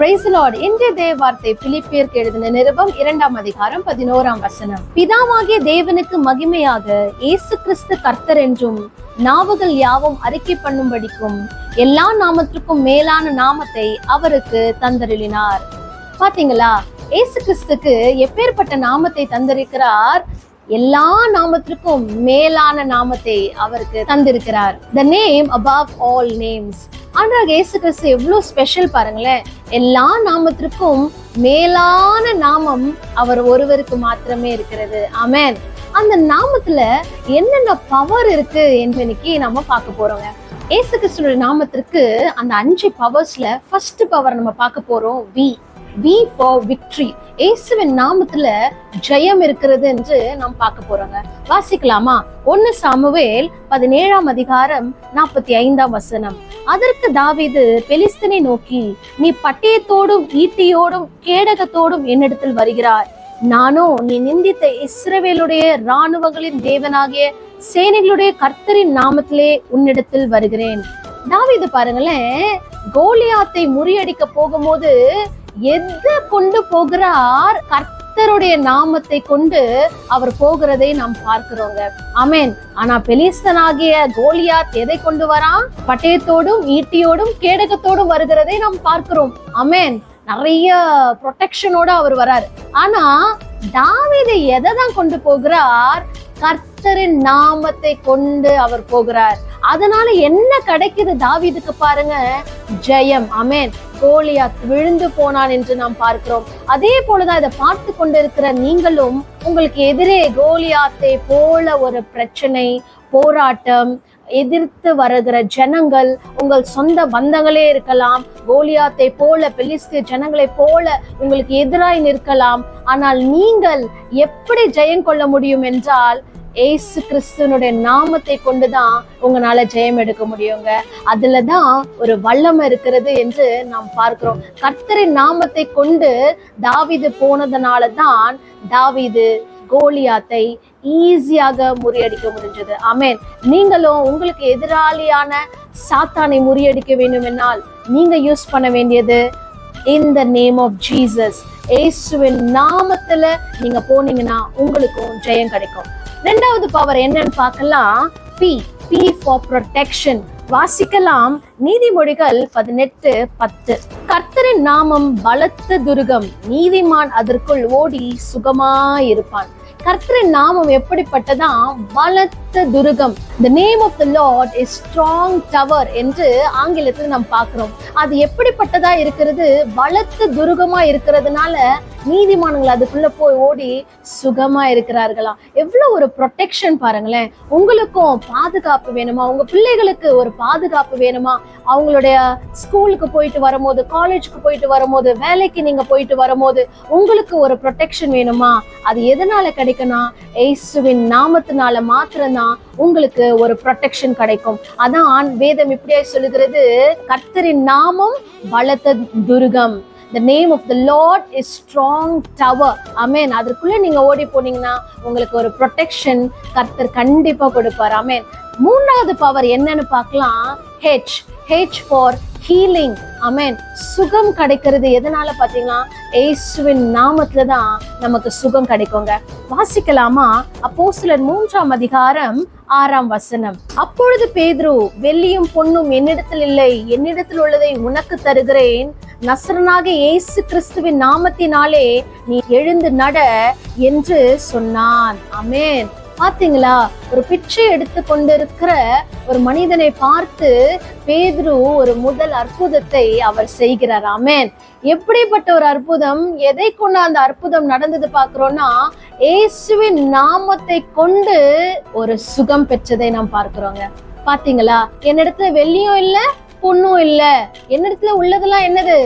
Price Lord இன்றைய தேவ வார்த்தை பிலிப்பியருக்கு எழுதின நிருபம் இரண்டாம் அதிகாரம் பதினோராம் வசனம். பிதாவாகிய தேவனுக்கு மகிமையாக இயேசு கிறிஸ்து கர்த்தர் என்றும் நாவுகள் யாவும் அறிக்கை பண்ணும்படிக்கும் எல்லா நாமத்திற்கும் மேலான நாமத்தை அவருக்கு தந்தருளினார். பாத்தீங்களா? ஏசு கிறிஸ்துக்கு எப்பேற்பட்ட நாமத்தை தந்திருக்கிறார்? எல்லா நாமத்திற்கும் மேலான நாமத்தை அவருக்கு தந்திருக்கிறார். The name above all names ஆனால் இயேசு கிறிஸ்து எவ்வளோ ஸ்பெஷல் பாருங்களேன். எல்லா நாமத்திற்கும் மேலான நாமம் அவர் ஒருவருக்கு மாத்திரமே இருக்கிறது. ஆமென் அந்த நாமத்துல என்னென்ன பவர் இருக்கு என்று இன்னைக்கு நம்ம பார்க்க போறோங்க. ஏசு கிறிஸ்துவோட நாமத்திற்கு அந்த அஞ்சு பவர்ஸ்ல ஃபர்ஸ்ட் பவர் நம்ம பார்க்க போறோம். வி வி ஃபார் விக்ட்ரி இயேசுவின் நாமத்துல ஜெயம் இருக்கிறது என்று நாம் பார்க்க போறோங்க. வாசிக்கலாமா? ஒன்னு சாமுவேல் பதினேழாம் அதிகாரம் நாற்பத்தி ஐந்தாம் வசனம். அதற்கு தாவிது பெலிஸ்தனை நோக்கி நீ பட்டயத்தோடும் ஈட்டியோடும் கேடகத்தோடும் என்னிடத்தில் வருகிறாய். நானோ நீ நிந்தித்த இஸ்ரவேலுடைய இராணுவங்களின் தேவனாகிய சேனைகளுடைய கர்த்தரின் நாமத்திலே உன்னிடத்தில் வருகிறேன். தாவிது பாருங்களேன் கோலியாத்தை முறியடிக்க போகும்போது எதை கொண்டு போகிறார் கர்த்தருடைய நாமத்தை கொண்டு அவர் போகிறதை நாம் பார்க்கிறோங்க. அமேன் ஆனா பெலிஸ்தனாகிய கோலியாத் எதை கொண்டு வரான்? பட்டயத்தோடும் ஈட்டியோடும் கேடகத்தோடும் வருகிறதை நாம் பார்க்கிறோம். அமேன் நிறைய ப்ரொடெக்ஷனோட அவர் வராரு. ஆனா தாவிதை எதை தான் கொண்டு போகிறார்? கர்த்தரின் நாமத்தை கொண்டு அவர் போகிறார். அதனால என்ன கிடைக்குது தாவிதுக்கு பாருங்க. ஜெயம். அமேன் கோலியாத் விழுந்து போனான் என்று நாம் பார்க்கிறோம். அதே போலதான் இதை பார்த்து கொண்டிருக்கிற நீங்களும் உங்களுக்கு எதிரே கோலியாத்தை போல ஒரு பிரச்சனை போராட்டம் எதிர்த்து வருகிற ஜனங்கள் உங்கள் சொந்த பந்தங்களே இருக்கலாம். கோலியாத்தை போல பெலிஸ்து ஜனங்களை போல உங்களுக்கு எதிராய் நிற்கலாம். ஆனால் நீங்கள் எப்படி ஜெயம் கொள்ள முடியும் என்றால் ஏசு கிறிஸ்துவனுடைய நாமத்தை கொண்டுதான் உங்களால ஜெயம் எடுக்க முடியுங்க. அதுலதான் ஒரு வல்லமை இருக்கிறது என்று நாம் பார்க்கிறோம். கர்த்தரின் நாமத்தை கொண்டு தாவிது போனதுனால தான் தாவீது கோலியாத்தை ஈஸியாக முறியடிக்க முடிஞ்சது. ஆமென். நீங்களும் உங்களுக்கு எதிராளியான சாத்தானை முறியடிக்க வேண்டுமென்றால் நீங்க யூஸ் பண்ண வேண்டியது in the name of Jesus ஏசுவின் நாமத்துல நீங்க போனீங்கன்னா உங்களுக்கும் ஜெயம் கிடைக்கும். ரெண்டாவது பவர் என்னன்னு பார்க்கலாம். பி பி ஃபார் ப்ரொடெக்ஷன் வாசிக்கலாம். நீதிமொழிகள் பதினெட்டு பத்து. கர்த்தரின் நாமம் பலத்த துருகம். நீதிமான் அதற்குள் ஓடி சுகமாயிருப்பான். கர்த்தரின் நாமம் எப்படிப்பட்டதான் பலத்த Thurugam. The name of the Lord is strong tower என்று ஆங்கிலத்தில் நாம் பார்க்கிறோம். அது எப்படிப்பட்டதா இருக்கிறது? பலத்த துருகமா இருக்கிறதுனால நீதிமானங்கள் அதுக்குள்ள போய் ஓடி சுகமா இருக்கிறார்களாம் எவ்வளவு ஒரு ப்ரொடெக்ஷன் பாருங்களேன். உங்களுக்கும் பாதுகாப்பு வேணுமா? உங்க பிள்ளைகளுக்கு ஒரு பாதுகாப்பு வேணுமா? அவங்களுடைய ஸ்கூலுக்கு போயிட்டு வரும்போது காலேஜுக்கு போயிட்டு வரும்போது வேலைக்கு நீங்க போயிட்டு வரும்போது உங்களுக்கு ஒரு ப்ரொடெக்ஷன் வேணுமா? அது எதனால கிடைக்கும்னா ஏசுவின் நாமத்தினால மாத்திரம்தான் உங்களுக்கு ஒரு ப்ரொடெக்ஷன் கிடைக்கும். அதான் வேதம் இப்படியே சொல்லுகிறது கர்த்தரின் நாமம் பலத்த Durgam. The name of the Lord is strong tower amen அதற்குள்ளே நீங்கள் ஓடி போனீங்கன்னா உங்களுக்கு ஒரு ப்ரொடெக்ஷன் கர்த்தர் கண்டிப்பாக கொடுப்பார். அமேன் மூன்றாவது பவர் என்னன்னு பார்க்கலாம் H H for healing amen சுகம் கிடைக்கிறது எதனால பாத்தீங்கன்னா ஏசுவின் நாமத்துல தான் நமக்கு சுகம் கிடைக்குங்க. வாசிக்கலாமா? அப்போ சிலர் மூன்றாம் அதிகாரம் ஆறாம் வசனம். அப்பொழுது பேதுரு வெள்ளியும் பொண்ணும் என்னிடத்தில் இல்லை. என்னிடத்தில் உள்ளதை உனக்கு தருகிறேன். நசரனாக இயேசு கிறிஸ்துவின் நாமத்தினாலே நீ எழுந்து நட என்று சொன்னான். அமேன் பாத்தீங்களா ஒரு பிச்சை எடுத்து கொண்டிருக்கிற ஒரு மனிதனை பார்த்து பேதுரு ஒரு முதல் அற்புதத்தை அவர் செய்கிறார். ஆமேன். எப்படிப்பட்ட ஒரு அற்புதம்? எதை கொண்டு அந்த அற்புதம் நடந்தது பார்க்கிறோம்னா இயேசுவின் நாமத்தை கொண்டு ஒரு சுகம் பெற்றதை நாம் பார்க்கிறோங்க. பாத்தீங்களா என்னிடத்துல வெள்ளியும் இல்ல பொண்ணும் இல்ல. என்னிடத்துல உள்ளதெல்லாம் என்னது?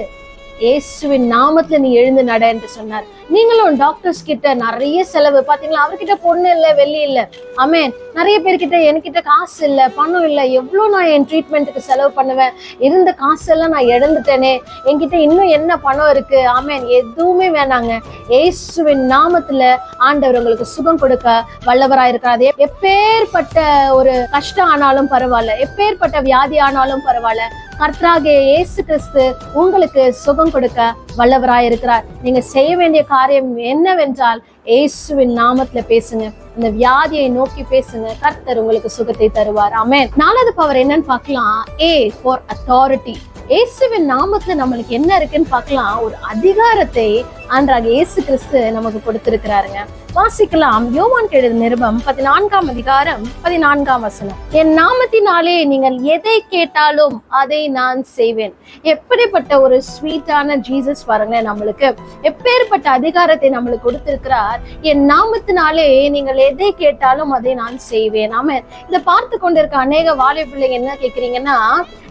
இயேசுவின் நாமத்துல நீ எழுந்து நட என்று சொன்னார். நீங்களும் டாக்டர்ஸ் கிட்ட நிறைய செலவு. பாத்தீங்களா? அவர்கிட்ட பொண்ணு இல்ல வெள்ளி இல்ல. ஆமேன் நிறைய பேர்கிட்ட என்கிட்ட காசு இல்ல பணம் இல்ல. எவ்வளவு நான் என் ட்ரீட்மெண்ட்டுக்கு செலவு பண்ணுவேன்? இருந்த காசெல்லாம் நான் இழந்துட்டேனே. என்கிட்ட இன்னும் என்ன பணம் இருக்கு? ஆமேன் எதுவுமே வேணாங்க. ஏசுவின் நாமத்துல ஆண்டவர் உங்களுக்கு சுகம் கொடுக்க வல்லவராக இருக்கிறார். எப்பேற்பட்ட ஒரு கஷ்டம் ஆனாலும் பரவாயில்ல. எப்பேற்பட்ட வியாதி ஆனாலும் பரவாயில்ல. கர்த்தராகிய இயேசு கிறிஸ்து உங்களுக்கு சுகம் கொடுக்க வல்லவராய் இருக்கிறார். நீங்க செய்ய வேண்டிய காரியம் என்னவென்றால் இயேசுவின் நாமத்துல பேசுங்க. அந்த வியாதியை நோக்கி பேசுங்க. கர்த்தர் உங்களுக்கு சுகத்தை தருவார். ஆமென். நாலாவது பவர் என்னன்னு பார்க்கலாம். ஏ ஃபார் அத்தாரிட்டி இயேசுவின் நாமத்துல நம்மளுக்கு என்ன இருக்குன்னு பார்க்கலாம். ஒரு அதிகாரத்தை ஆண்டாக இயேசு கிறிஸ்து நமக்கு கொடுத்திருக்கிறாருங்க. வாசிக்கலாம். யோவான் கெழுது நிருபம் பதினான்காம் அதிகாரம் பதினான்காம் வசனம். என் நாமத்தினாலே நீங்கள் எதை கேட்டாலும் அதை நான் செய்வேன். எப்படிப்பட்ட ஒரு ஸ்வீட்டான ஜீசஸ் பாருங்களேன் நம்மளுக்கு. எப்பேற்பட்ட அதிகாரத்தை நம்மளுக்கு கொடுத்திருக்கிறார். என் நாமத்தினாலே நீங்கள் எதை கேட்டாலும் அதை நான் செய்வேன். ஆமே இதை பார்த்து கொண்டிருக்க அநேக வாலிப பிள்ளைங்க என்ன கேட்குறீங்கன்னா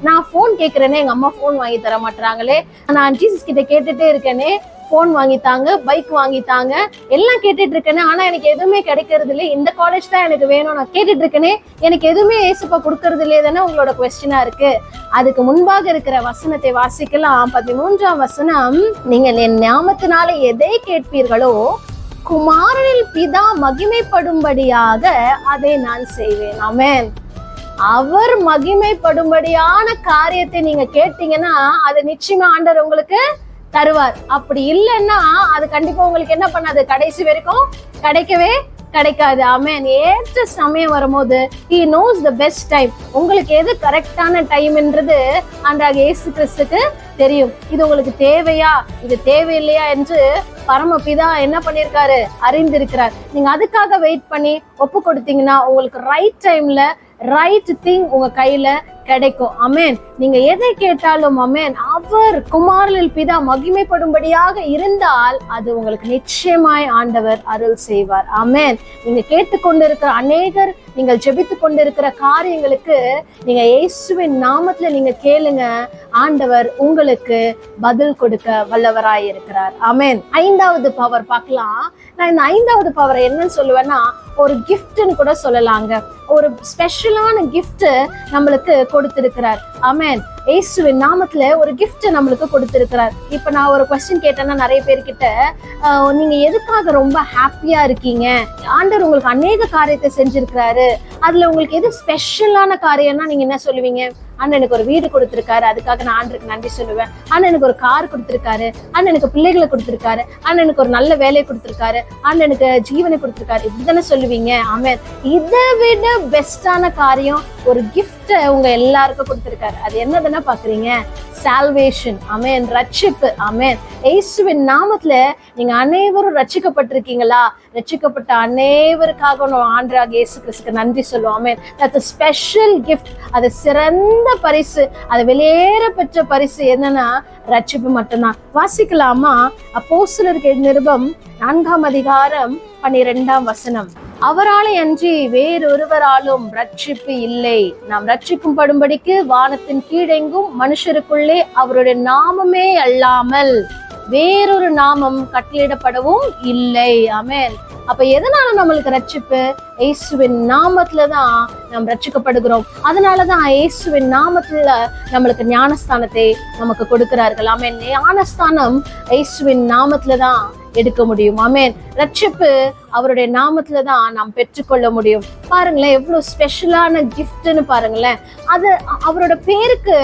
நான் போன் கேட்குறேனே எங்க அம்மா ஃபோன் வாங்கி தர மாட்டாங்களே நான் ஜீசஸ் கிட்ட கேட்டுட்டே இருக்கேனே. ஃபோன் வாங்கித்தாங்க பைக் வாங்கித்தாங்க. எல்லாம் கேட்டுட்டு இருக்கேன்னு ஆனா எனக்கு எதுவுமே கிடைக்கிறது இல்லை. இந்த காலேஜ் தான் எனக்கு வேணும். நான் கேட்டுட்டு இருக்கேனே எனக்கு எதுவுமே ஏசப்பா கொடுக்கறது இல்லையே தானே உங்களோட கொஸ்டினா இருக்கு. அதுக்கு முன்பாக இருக்கிற வசனத்தை வாசிக்கலாம். பதிமூன்றாம் வசனம் நீங்கள் என் ஞாபகத்தினால எதை கேட்பீர்களோ குமாரனில் பிதா மகிமைப்படும்படியாக அதை நான் செய்வேன். அமேன் அவர் மகிமைப்படும்படியான காரியத்தை நீங்க கேட்டீங்கன்னா அது நிச்சயமா ஆண்டவர் உங்களுக்கு தருவார். அப்படி இல்லைன்னா அது கண்டிப்பா உங்களுக்கு என்ன பண்ணாது? கடைசி வரைக்கும் கிடைக்கவே கிடைக்காது. அமேன் ஏற்ற சமயம் வரும்போது he knows the best time உங்களுக்கு எது கரெக்டான டைம்ன்றது அன்றாக இயேசு கிறிஸ்துக்கு தெரியும். இது உங்களுக்கு தேவையா? இது தேவையில்லையா என்று பரமபிதா என்ன பண்ணியிருக்காரு? அறிந்திருக்கிறார். நீங்க அதுக்காக வெயிட் பண்ணி ஒப்பு கொடுத்தீங்கன்னா உங்களுக்கு ரைட் டைம்ல ரைட் திங் உங்க கையில கிடைக்கும். அமேன் நீங்க எதை கேட்டாலும் அமேன். அவர் குமாரில் பிதா மகிமைப்படும்படியாக இருந்தால் அது உங்களுக்கு நிச்சயமாய் ஆண்டவர் அருள் செய்வார். அமேன். நீங்க கேட்டுக்கொண்டிருக்கிற அநேகர் நீங்கள் ஜெபித்து கொண்டிருக்கிற காரியங்களுக்கு நீங்க இயேசுவின் நாமத்துல நீங்க கேளுங்க. ஆண்டவர் உங்களுக்கு பதில் கொடுக்க வல்லவராய் இருக்கிறார். அமேன். ஐந்தாவது பவர் பார்க்கலாம். நான் இந்த ஐந்தாவது பவர் என்னன்னு சொல்லுவேன்னா ஒரு கிஃப்ட்னு கூட சொல்லலாங்க. ஒரு ஸ்பெஷலான கிஃப்ட் நம்மளுக்கு கொடுத்திருக்கிறார். அமேன். ஏசுவின் நாமத்துல ஒரு கிஃப்ட் நம்மளுக்கு கொடுத்திருக்கிறார். இப்ப நான் ஒரு கொஸ்டின் கேட்டேன்னா நிறைய பேர்கிட்ட நீங்க எதுக்காக ரொம்ப ஹாப்பியா இருக்கீங்க? ஆண்டவர் உங்களுக்கு அநேக காரியத்தை செஞ்சிருக்கிறாரு. அதுல உங்களுக்கு எது ஸ்பெஷலான காரியம்னா நீங்க என்ன சொல்லுவீங்க? அண்ணன் எனக்கு ஒரு வீடு கொடுத்திருக்காரு அதுக்காக நான் ஆண்டுக்கு நன்றி சொல்லுவேன். அண்ணன் எனக்கு ஒரு கார் கொடுத்திருக்காரு அண்ணன் எனக்கு பிள்ளைகளை கொடுத்திருக்காரு அண்ணன் எனக்கு ஒரு நல்ல வேலையை கொடுத்திருக்காரு அண்ணன் எனக்கு ஜீவனை கொடுத்திருக்காரு. இப்படிதானே சொல்லுவீங்க? ஆமே இதை விட பெஸ்டான காரியம் ஒரு கிஃப்ட உங்க எல்லாருக்கும் கொடுத்திருக்காரு. அது என்னதுன்னா பாக்குறீங்க? சால்வேஷன் அமேன் ரட்சிப்பு. அமேன் இயேசுவின் நாமத்துல நீங்க அனைவரும் ரட்சிக்கப்பட்டிருக்கீங்களா? ரட்சிக்கப்பட்ட அனைவருக்காக ஆண்டராக இயேசு கிறிஸ்துக்கு நன்றி சொல்லுவோம். அமேன் தட்ஸ் ஸ்பெஷல் கிஃப்ட் அது சிறந்த பரிசு அது வெளியேற பெற்ற பரிசு என்னன்னா ரட்சிப்பு மட்டும்தான். வாசிக்கலாமா? அப்போஸ்தலருக்கு நிருபம் நான்காம் அதிகாரம் பன்னிரெண்டாம் வசனம். அவராலே அன்றி வேறொருவராலும் ரட்சிப்பு இல்லை. நாம் ரட்சிக்கும் படும்படிக்கு வானத்தின் கீழெங்கும் மனுஷருக்குள்ளே அவருடைய நாமமே அல்லாமல் வேறொரு நாமம் கட்டளிடப்படவும் இல்லை. அமேன் அப்ப எதனால நம்மளுக்கு ரட்சிப்பு? இயேசுவின் நாமத்துல தான் நாம் ரட்சிக்கப்படுகிறோம். அதனாலதான் இயேசுவின் நாமத்துல நம்மளுக்கு ஞானஸ்தானத்தை நமக்கு கொடுக்கிறார்கள். ஆமே ஞானஸ்தானம் இயேசுவின் நாமத்துல தான் எடுக்க முடியும். ஆமேன். ரட்சிப்பு அவருடைய நாமத்துல தான் நாம் பெற்றுக்கொள்ள முடியும். பாருங்களேன் எவ்வளவு ஸ்பெஷலான கிஃப்ட்னு பாருங்களேன். அது அவரோட பேருக்கு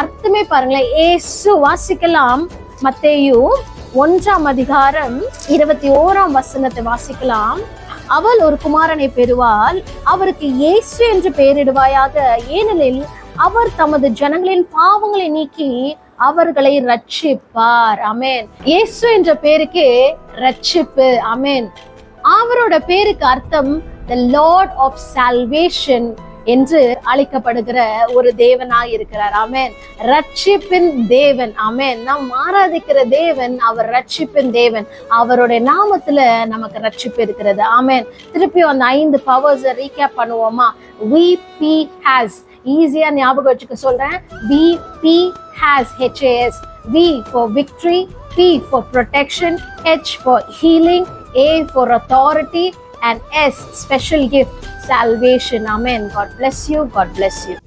அர்த்தமே பாருங்களேன். ஏசு வாசிக்கலாம். மத்தேயும் ஒன்றாம் அதிகாரம் இருபத்தி ஓராம் வசனத்தை வாசிக்கலாம். அவள் ஒரு குமாரனை பெறுவாள். அவருக்கு இயேசு என்று பெயரிடுவாயாக. ஏனெனில் அவர் தமது ஜனங்களின் பாவங்களை நீக்கி அவர்களை ரட்சிப்பார் அமேன் இயேசு என்ற பேருக்கு ரட்சிப்பு அமேன் அவரோட பேருக்கு அர்த்தம் த லார்ட் ஆஃப் சால்வேஷன் என்று அழைக்கப்படுகிற ஒரு தேவனாய் இருக்கிறார். அமேன் ரட்சிப்பின் தேவன். அமேன் நாம் ஆராதிக்கிற தேவன் அவர் ரட்சிப்பின் தேவன். அவருடைய நாமத்துல நமக்கு ரட்சிப்பு இருக்கிறது. ஆமென். திருப்பியும் அந்த ஐந்து பவர்ஸ் ரீகேப் பண்ணுவோமா? வி பி ஹேஸ் ஈஸியா ஞாபகம் வச்சுக்க சொல்றேன். V P has H A S V for victory P for protection H for healing A for authority and S special gift salvation. Amen. God bless you. God bless you.